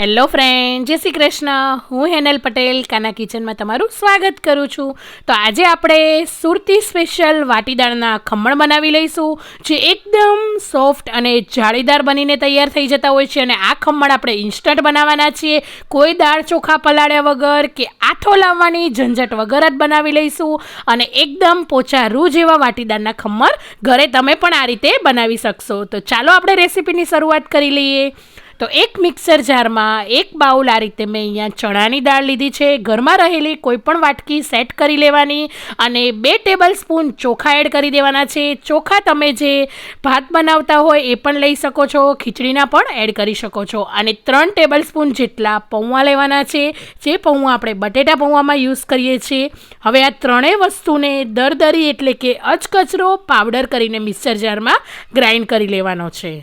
Hello friend જય શ્રી કૃષ્ણ. હું હેનલ પટેલ, કાના કિચનમાં તમારું સ્વાગત કરું છું. તો આજે આપણે સુરતી સ્પેશિયલ વાટીદાળના ખમણ બનાવી લઈશું, જે એકદમ સોફ્ટ અને જાળીદાર બનીને તૈયાર થઈ જતા હોય છે અને આ ખમણ આપણે ઇન્સ્ટન્ટ બનાવવાના છીએ. કોઈ દાળ ચોખા પલાળ્યા વગર કે આથો લાવવાની ઝંઝટ વગર જ બનાવી લઈશું અને એકદમ પોચા રૂ જેવા વાટીદારના ખમણ ઘરે તમે પણ આ રીતે બનાવી શકશો. તો ચાલો આપણે રેસીપીની શરૂઆત કરી લઈએ. તો એક મિક્સર જારમાં એક બાઉલ આ રીતે મેં અહીંયા ચણાની દાળ લીધી છે. ઘરમાં રહેલી કોઈપણ વાટકી સેટ કરી લેવાની અને બે ટેબલ સ્પૂન ચોખા એડ કરી દેવાના છે. ચોખા તમે જે ભાત બનાવતા હોય એ પણ લઈ શકો છો, ખીચડીના પણ એડ કરી શકો છો. અને ત્રણ ટેબલ સ્પૂન જેટલા પૌવા લેવાના છે, જે પૌવા આપણે બટેટા પૌવામાં યુઝ કરીએ છીએ. હવે આ ત્રણેય વસ્તુને દરદરી એટલે કે અચકચરો પાવડર કરીને મિક્સર જારમાં ગ્રાઇન્ડ કરી લેવાનો છે.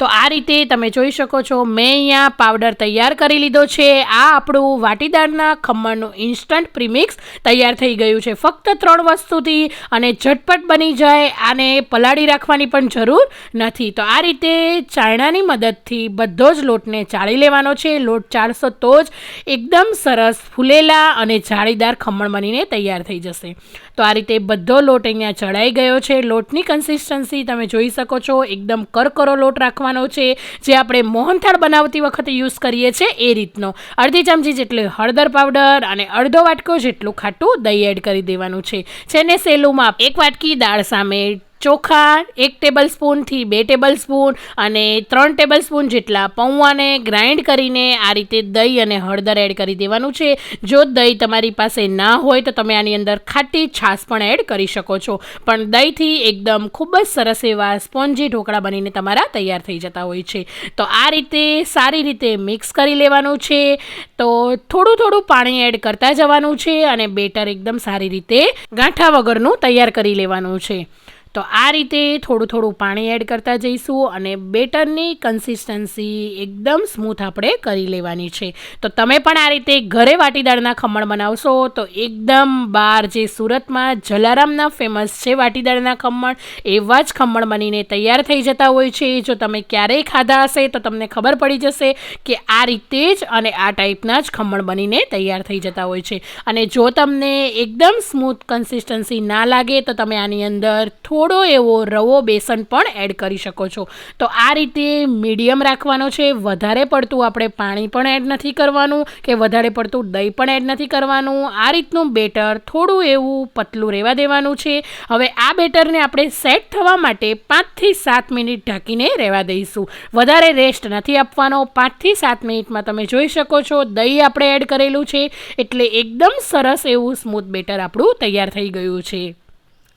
તો આ રીતે તમે જોઈ શકો છો, મેં અહીંયા પાવડર તૈયાર કરી લીધો છે. આ આપણું વાટીદારના ખમણનું ઇન્સ્ટન્ટ પ્રીમિક્સ તૈયાર થઈ ગયું છે. ફક્ત ત્રણ વસ્તુથી અને ઝટપટ બની જાય આને પલાળી રાખવાની પણ જરૂર નથી. તો આ રીતે ચાયણાની મદદથી બધો જ લોટને ચાળી લેવાનો છે. લોટ ચાળશો તો જ એકદમ સરસ ફૂલેલા અને જાળીદાર ખમણ બનીને તૈયાર થઈ જશે. તો આ રીતે બધો લોટ અહીંયા ચડાઈ ગયો છે. લોટની કન્સિસ્ટન્સી તમે જોઈ શકો છો. એકદમ કરકરો લોટ રાખવાનો છે. જે આપણે મોહનથાળ બનાવતી વખતે યુઝ કરીએ છીએ એ રીતનો. અડધી ચમચી જેટલી હળદર પાવડર અને અડધો વાટકો જેટલું ખાટું દહીં એડ કરી દેવાનું છે. જેને સેલુમાં એક વાટકી દાળ સામે ચોખા, એક ટેબલ સ્પૂનથી બે ટેબલ સ્પૂન અને ત્રણ ટેબલ સ્પૂન જેટલા પૌવાને ગ્રાઇન્ડ કરીને આ રીતે દહીં અને હળદર એડ કરી દેવાનું છે. જો દહીં તમારી પાસે ના હોય તો તમે આની અંદર ખાટી છાશ પણ એડ કરી શકો છો. પણ દહીંથી એકદમ ખૂબ જ સરસ એવા સ્પોન્જી ઢોકળા બનીને તમારા તૈયાર થઈ જતા હોય છે. તો આ રીતે સારી રીતે મિક્સ કરી લેવાનું છે. તો થોડું થોડું પાણી એડ કરતા જવાનું છે અને બેટર એકદમ સારી રીતે ગાંઠા વગરનું તૈયાર કરી લેવાનું છે. તો આ રીતે થોડું થોડું પાણી એડ કરતા જઈશું અને બેટરની કન્સિસ્ટન્સી એકદમ સ્મૂથ આપણે કરી લેવાની છે. તો તમે પણ આ રીતે ઘરે વાટીદાળના ખમણ બનાવશો તો એકદમ બહાર જે સુરતમાં જલારામના ફેમસ છે વાટીદાળના ખમણ, એવા જ ખમણ બનીને તૈયાર થઈ જતા હોય છે. જો તમે ક્યારેય ખાધા હશે તો તમને ખબર પડી જશે કે આ રીતે જ અને આ ટાઈપના જ ખમણ બનીને તૈયાર થઈ જતા હોય છે. અને જો તમને એકદમ સ્મૂથ કન્સિસ્ટન્સી ના લાગે તો તમે આની અંદર થોડું થોડો એવો રવો બેસન પણ એડ કરી શકો છો. તો આ રીતે મીડિયમ રાખવાનો છે, વધારે પડતું આપણે પાણી પણ એડ નથી કરવાનું કે વધારે પડતું દહીં પણ એડ નથી કરવાનું. આ રીતનું બેટર થોડું એવું પતલું રહેવા દેવાનું છે. હવે આ બેટરને આપણે સેટ થવા માટે પાંચથી સાત મિનિટ ઢાંકીને રહેવા દઈશું. વધારે રેસ્ટ નથી આપવાનો. પાંચથી સાત મિનિટમાં તમે જોઈ શકો છો, દહીં આપણે એડ કરેલું છે. એટલે એકદમ સરસ એવું સ્મૂથ બેટર આપણું તૈયાર થઈ ગયું છે.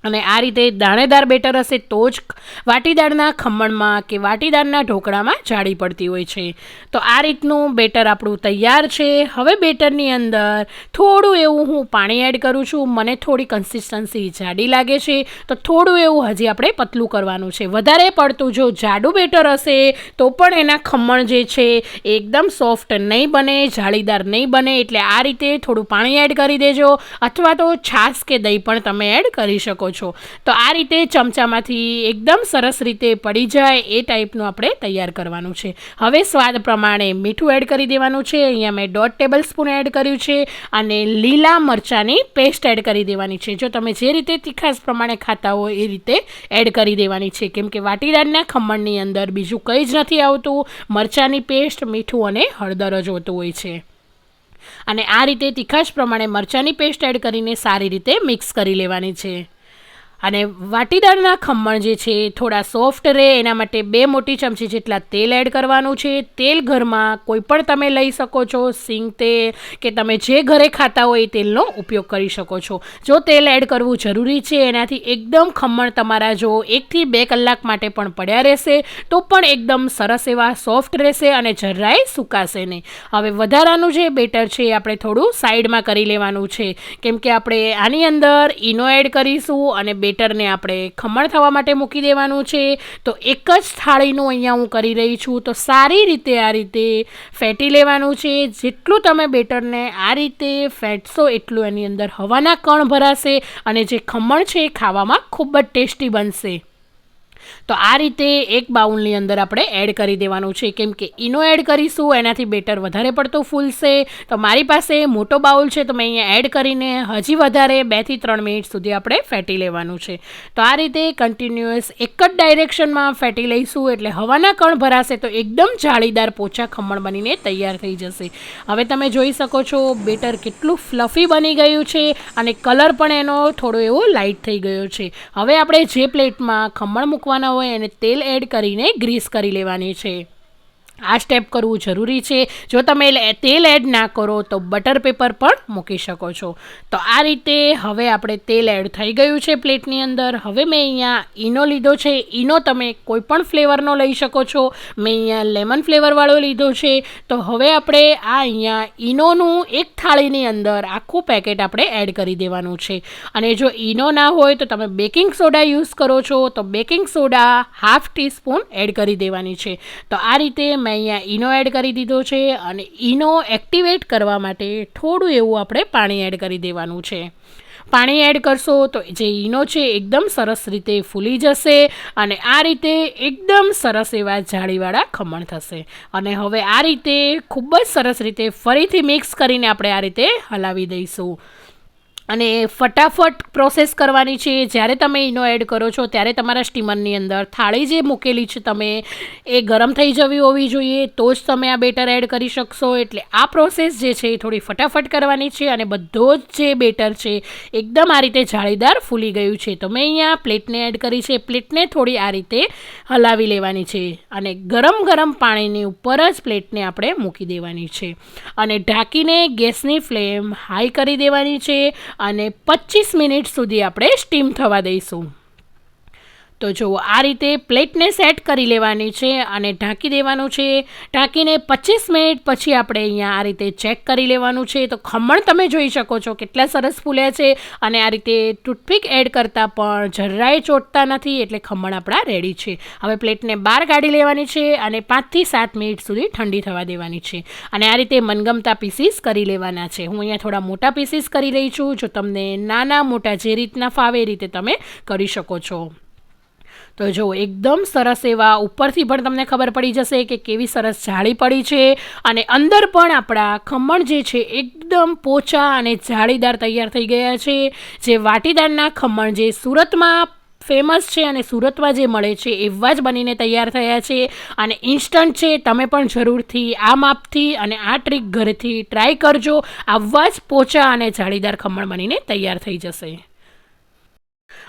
અને આ રીતે દાણેદાર બેટર હશે તો જ વાટીદાળના ખમણમાં કે વાટીદાળના ઢોકળામાં જાડી પડતી હોય છે. તો આ રીતનું બેટર આપણું તૈયાર છે. હવે બેટરની અંદર થોડું એવું હું પાણી એડ કરું છું. મને થોડી કન્સિસ્ટન્સી જાડી લાગે છે. તો થોડું એવું હજી આપણે પતલું કરવાનું છે. વધારે પડતું જો જાડું બેટર હશે, તો પણ એના ખમણ જે છે, એકદમ સોફ્ટ નહીં બને, જાળીદાર નહીં બને. એટલે આ રીતે થોડું પાણી એડ કરી દેજો. અથવા તો છાશ કે દહીં પણ તમે એડ કરી શકો છો. તો આ રીતે ચમચામાંથી એકદમ સરસ રીતે પડી જાય એ ટાઈપનું આપણે તૈયાર કરવાનું છે. હવે સ્વાદ પ્રમાણે મીઠું એડ કરી દેવાનું છે. અહીંયા મેં દોઢ ટેબલ સ્પૂન એડ કર્યું છે અને લીલા મરચાંની પેસ્ટ એડ કરી દેવાની છે. જો તમે જે રીતે તીખાસ પ્રમાણે ખાતા હો એ રીતે એડ કરી દેવાની છે. કેમ કે વાટીદારના ખમણની અંદર બીજું કંઈ જ નથી આવતું. મરચાંની પેસ્ટ મીઠું અને હળદર જ હોતું હોય છે. અને આ રીતે તીખાશ પ્રમાણે મરચાંની પેસ્ટ એડ કરીને સારી રીતે મિક્સ કરી લેવાની છે. અને વાટીદારના ખમણ જે છે, થોડા સોફ્ટ રહે, એના માટે બે મોટી ચમચી જેટલા તેલ એડ કરવાનું છે. તેલ ઘરમાં કોઈ પણ તમે લઈ શકો છો, સિંગ તેલ કે તમે જે ઘરે ખાતા હોય એ તેલનો ઉપયોગ કરી શકો છો. જો તેલ એડ કરવું જરૂરી છે, એનાથી એકદમ ખમણ તમારા જો એકથી બે કલાક માટે પણ પડ્યા રહેશે, તો પણ એકદમ સરસ એવા સોફ્ટ રહેશે અને જરાય સુકાશે નહીં. હવે વધારાનું જે બેટર છે આપણે થોડું સાઈડમાં કરી લેવાનું છે. કેમ કે આપણે આની અંદર ઈનો એડ કરીશું અને બે બેટરને આપણે ખમણ થવા માટે મૂકી દેવાનું છે. તો એક જ થાળીનું અહીંયા હું કરી રહી છું. તો સારી રીતે આ રીતે ફેટી લેવાનું છે. જેટલું તમે બેટરને આ રીતે ફેટશો એટલું એની અંદર હવાના કણ ભરાશે અને જે ખમણ છે એ ખાવામાં ખૂબ જ ટેસ્ટી બનશે. તો આ રીતે એક બાઉલની અંદર આપણે એડ કરી દેવાનું છે. કેમ કે ઈનો એડ કરીશું, એનાથી બેટર વધારે પડતો ફૂલશે. તો મારી પાસે મોટો બાઉલ છે, તો મેં અહીંયા એડ કરીને હજી વધારે બેથી ત્રણ મિનિટ સુધી આપણે ફેટી લેવાનું છે. તો આ રીતે કન્ટિન્યુઅસ એક જ ડાયરેક્શનમાં ફેટી લઈશું, એટલે હવાના કણ ભરાશે તો એકદમ જાળીદાર પોચા ખમણ બનીને તૈયાર થઈ જશે. હવે તમે જોઈ શકો છો, બેટર કેટલું ફ્લફી બની ગયું છે અને કલર પણ એનો થોડો એવો લાઇટ થઈ ગયો છે. હવે આપણે જે પ્લેટમાં ખમણ મૂકવાના હોય એને તેલ એડ કરીને ગ્રીસ કરી લેવાની છે. આ સ્ટેપ કરવું જરૂરી છે. જો તમે તેલ એડ ના કરો, તો બટર પેપર પણ મૂકી શકો છો. તો આ રીતે હવે આપણે તેલ એડ થઈ ગયું છે પ્લેટની અંદર. હવે મેં અહીંયા ઈનો લીધો છે. ઈનો તમે કોઈ પણ ફ્લેવરનો લઈ શકો છો. મેં અહીંયા લેમન ફ્લેવરવાળો લીધો છે. તો હવે આપણે આ અહીંયા ઈનોનું એક થાળીની અંદર આખું પેકેટ આપણે એડ કરી દેવાનું છે. અને જો ઈનો ના હોય તો તમે બેકિંગ સોડા યુઝ કરો છો, તો baking soda half teaspoon add કરી દેવાની છે. તો આ રીતે મેં અહીંયા ઈનો એડ કરી દીધો છે અને ઈનો એક્ટિવેટ કરવા માટે થોડું એવું આપણે પાણી એડ કરી દેવાનું છે. પાણી એડ કરશો તો જે ઈનો છે એકદમ સરસ રીતે ફૂલી જશે અને આ રીતે એકદમ સરસ એવા જાળીવાળા ખમણ થશે. અને હવે આ રીતે ખૂબ જ સરસ રીતે ફરીથી મિક્સ કરીને આપણે આ રીતે હલાવી દઈશું. અને ફટાફટ પ્રોસેસ કરવાની છે. જ્યારે તમે ઈનો એડ કરો છો, ત્યારે તમારા સ્ટીમરની અંદર થાળી જે મૂકેલી છે તમે, એ ગરમ થઈ જવી હોવી જોઈએ, તો જ તમે આ બેટર એડ કરી શકશો. એટલે આ પ્રોસેસ જે છે, એ થોડી ફટાફટ કરવાની છે અને બધો જ જે બેટર છે, એકદમ આ રીતે જાળીદાર ફૂલી ગયું છે. તો મેં અહીંયા પ્લેટને એડ કરી છે. પ્લેટને થોડી આ રીતે હલાવી લેવાની છે અને ગરમ ગરમ પાણીની ઉપર જ પ્લેટને આપણે મૂકી દેવાની છે. અને ઢાંકીને ગેસની ફ્લેમ હાઈ કરી દેવાની છે. અને પચીસ મિનિટ સુધી આપણે સ્ટીમ થવા દઈશું. તો જુઓ આ રીતે પ્લેટને સેટ કરી લેવાની છે અને ઢાંકી દેવાનું છે, ઢાંકીને પચીસ મિનિટ પછી આપણે અહીંયા આ રીતે ચેક કરી લેવાનું છે. તો ખમણ તમે જોઈ શકો છો કેટલા સરસ ફૂલ્યા છે અને આ રીતે ટૂથપીક એડ કરતાં પણ જરાય ચોટતા નથી એટલે ખમણ આપણા રેડી છે. હવે પ્લેટને બહાર કાઢી લેવાની છે અને પાંચથી સાત મિનિટ સુધી ઠંડી થવા દેવાની છે. અને આ રીતે મનગમતા પીસીસ કરી લેવાના છે. હું અહીંયા થોડા મોટા પીસીસ કરી રહી છું. જો તમને નાના મોટા જે રીતના ફાવે એ રીતે તમે કરી શકો છો. તો જો એકદમ સરસ એવા ઉપરથી પણ તમને ખબર પડી જશે કે કેવી સરસ જાળી પડી છે અને અંદર પણ આપણા ખમણ જે છે એકદમ પોચા અને જાળીદાર તૈયાર થઈ ગયા છે. જે વાટીદારના ખમણ જે સુરતમાં ફેમસ છે અને સુરતમાં જે મળે છે એવા જ બનીને તૈયાર થયા છે. અને ઇન્સ્ટન્ટ છે તમે પણ જરૂરથી આ માપથી અને આ ટ્રીક ઘરેથી ટ્રાય કરજો. આવા જ પોચા અને જાળીદાર ખમણ બનીને તૈયાર થઈ જશે.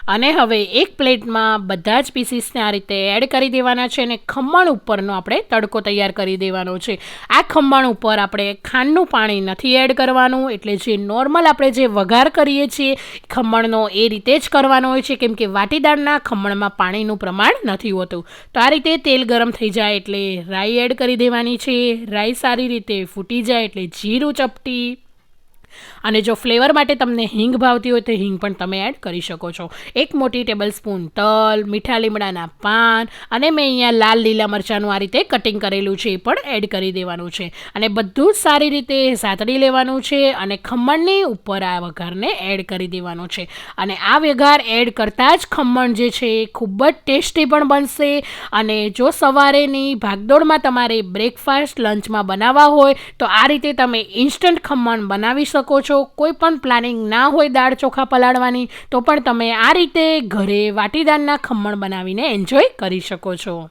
અને હવે એક પ્લેટમાં બધા જ પીસીસને આ રીતે એડ કરી દેવાના છે અને ખમણ ઉપરનો આપણે તડકો તૈયાર કરી દેવાનો છે. આ ખમણ ઉપર આપણે ખાંડનું પાણી નથી એડ કરવાનું, એટલે જે નોર્મલ આપણે જે વઘાર કરીએ છીએ ખમણનો એ રીતે જ કરવાનો હોય છે, કેમ કે વાટીદાળના ખમણમાં પાણીનું પ્રમાણ નથી હોતું. તો આ રીતે તેલ ગરમ થઈ જાય એટલે રાઈ એડ કરી દેવાની છે, રાઈ સારી રીતે ફૂટી જાય એટલે જીરું ચપટી અને જો ફ્લેવર માટે તમને હિંગ ભાવતી હોય તો હિંગ પણ તમે એડ કરી શકો છો. એક મોટી ટેબલ સ્પૂન તલ, મીઠા લીમડાના પાન અને મેં અહીંયા લાલ લીલા મરચાંનું આ રીતે કટિંગ કરેલું છે એ પણ એડ કરી દેવાનું છે. અને બધું જ સારી રીતે સાતડી લેવાનું છે અને ખમણની ઉપર આ વઘારને એડ કરી દેવાનો છે. અને આ વઘાર એડ કરતાં જ ખમણ જે છે એ ખૂબ જ ટેસ્ટી પણ બનશે. અને જો સવારેની ભાગદોડમાં તમારે બ્રેકફાસ્ટ લંચમાં બનાવવા હોય તો આ રીતે તમે ઇન્સ્ટન્ટ ખમણ બનાવી શકો છો. કોઈ પણ પ્લાનિંગ ના હોય દાળ ચોખા પલાળવાની, તો પણ તમે આ રીતે ઘરે વાટીદારના ખમણ બનાવીને એન્જોય કરી શકો છો.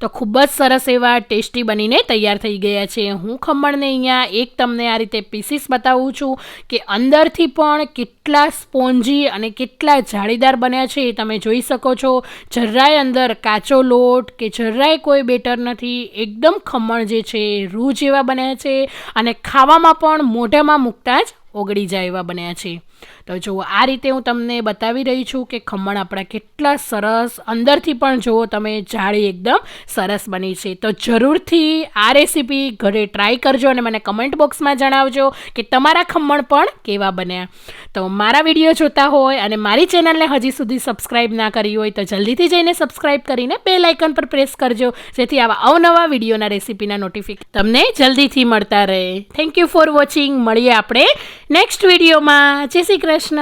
તો ખૂબ જ સરસ એવા ટેસ્ટી બનીને તૈયાર થઈ ગયા છે. હું ખમણને અહીંયા એક તમને આ રીતે પીસીસ બતાવું છું કે અંદરથી પણ કેટલા સ્પોન્જી અને કેટલા જાળીદાર બન્યા છે એ તમે જોઈ શકો છો. જરાય અંદર કાચો લોટ કે જરાય કોઈ બેટર નથી. એકદમ ખમણ જે છે રૂ જેવા બન્યા છે અને ખાવામાં પણ મોઢામાં મૂકતા જ ઓગળી જાય એવા બન્યા છે. તો જુઓ, આ રીતે હું તમને બતાવી રહી છું કે ખમણ આપણા કેટલા સરસ, અંદરથી પણ જુઓ તમે, જાળી એકદમ સરસ બની છે. તો જરૂરથી આ રેસીપી ઘરે ટ્રાય કરજો અને મને કમેન્ટ બોક્સમાં જણાવજો કે તમારા ખમણ પણ કેવા બન્યા. તો મારા વીડિયો જોતા હોય અને મારી ચેનલને હજી સુધી સબસ્ક્રાઈબ ના કરી હોય તો જલ્દીથી જઈને સબસ્ક્રાઈબ કરીને બે લાઇકન પર પ્રેસ કરજો, જેથી આવા અવનવા વિડીયોના રેસીપીના નોટિફિક તમને જલ્દીથી મળતા રહે. થેન્ક યુ ફોર વોચિંગ મળીએ આપણે નેક્સ્ટ વિડીયોમાં જય શ્રી કૃષ્ણ. కృష్ణ